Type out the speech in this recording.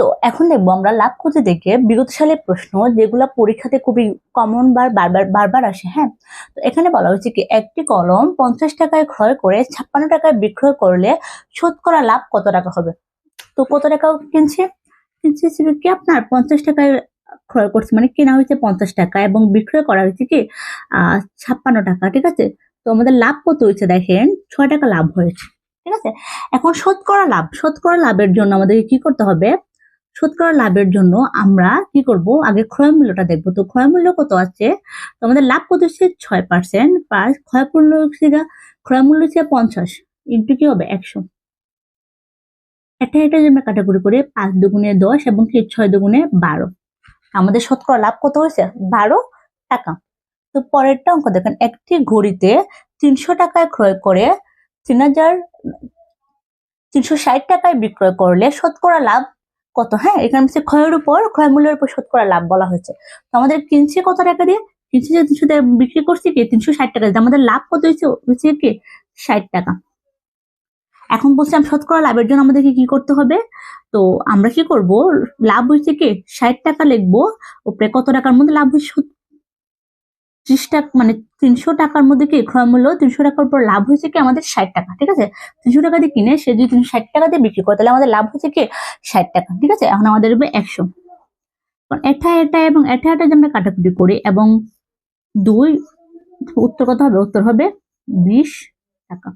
তো এখন দেখব আমরা লাভ খুঁজে দেখে বিগত সালের প্রশ্ন যেগুলো পরীক্ষাতে খুবই কমন বার, বারবার বারবার আসে হ্যাঁ? তো এখানে বলা হয়েছে কি, একটি কলম পঞ্চাশ টাকায় ক্রয় করে ছাপ্পান্ন টাকায় বিক্রয় করলে শতকরা লাভ কত টাকা হবে? তো কত টাকা কিনছে? কিনছে কি আপনার পঞ্চাশ টাকায় ক্রয় করছে মানে কেনা হয়েছে পঞ্চাশ টাকা এবং বিক্রয় করা হয়েছে কি ছাপ্পান্ন টাকা, ঠিক আছে? তো আমাদের লাভ কত হয়েছে দেখেন, ছয় টাকা লাভ হয়েছে, ঠিক আছে? এখন শতকরা লাভ শতকরা লাভের জন্য আমাদেরকে কি করতে হবে? শতকরা লাভের জন্য আমরা কি করব? আগে ক্রয় মূল্যটা দেখব। তো ক্রয় মূল্য কত আছে তো আমাদের লাভ কত হচ্ছে? ছয় পার্সেন্ট প্লাস ক্রয় মূল্য গা- ক্রয় মূল্য হচ্ছে পঞ্চাশ। ইন্টু কি হবে? একশো। এটা এটা যদি আমরা কাটাকুটি করে, পাঁচ দুগুণে দশ এবং কি ছয় দুগুণে বারো। আমাদের শতকরা লাভ কত হয়েছে? বারো টাকা। তো পরেরটা অঙ্ক দেখেন, একটি ঘড়িতে তিনশো টাকায় ক্রয় করে তিন হাজার, তিনশো ষাট টাকায় বিক্রয় করলে শতকরা লাভ কত? হ্যাঁ এখানে হচ্ছে ক্ষয়ের উপর ক্ষয় মূল্যের উপর শতকরা লাভ বলা হয়েছে। তো আমাদের কিনছে কত টাকা দিয়ে? কিনছে যে তিনশো বিক্রি করছি কি? তিনশো ষাট টাকা দিয়ে। আমাদের লাভ কত হয়েছে? হচ্ছে কি? ষাট টাকা। এখন বলছিলাম শতকরা লাভের জন্য আমাদেরকে কি করতে হবে? তো আমরা কি করব? লাভ হয়েছে কি? ষাট টাকা লিখব। ওপরে কত টাকার মধ্যে লাভ হয়েছে ত্রিশ টাকা মানে তিনশো টাকার মধ্যে কি ক্রয় মূল্য? তিনশো টাকার উপর লাভ হয়েছে কি আমাদের ষাট টাকা, ঠিক আছে? তিনশো টাকা দিয়ে কিনে সে যদি তিনশো ষাট টাকা দিয়ে বিক্রি করে, তাহলে আমাদের লাভ হয়েছে কি ষাট টাকা, ঠিক আছে? এখন আমাদের হবে একশো। এটা এটা এবং এটা এটা যে আমরা কাটাকুটি করি এবং দুই, উত্তর কত হবে? উত্তর হবে বিশ টাকা।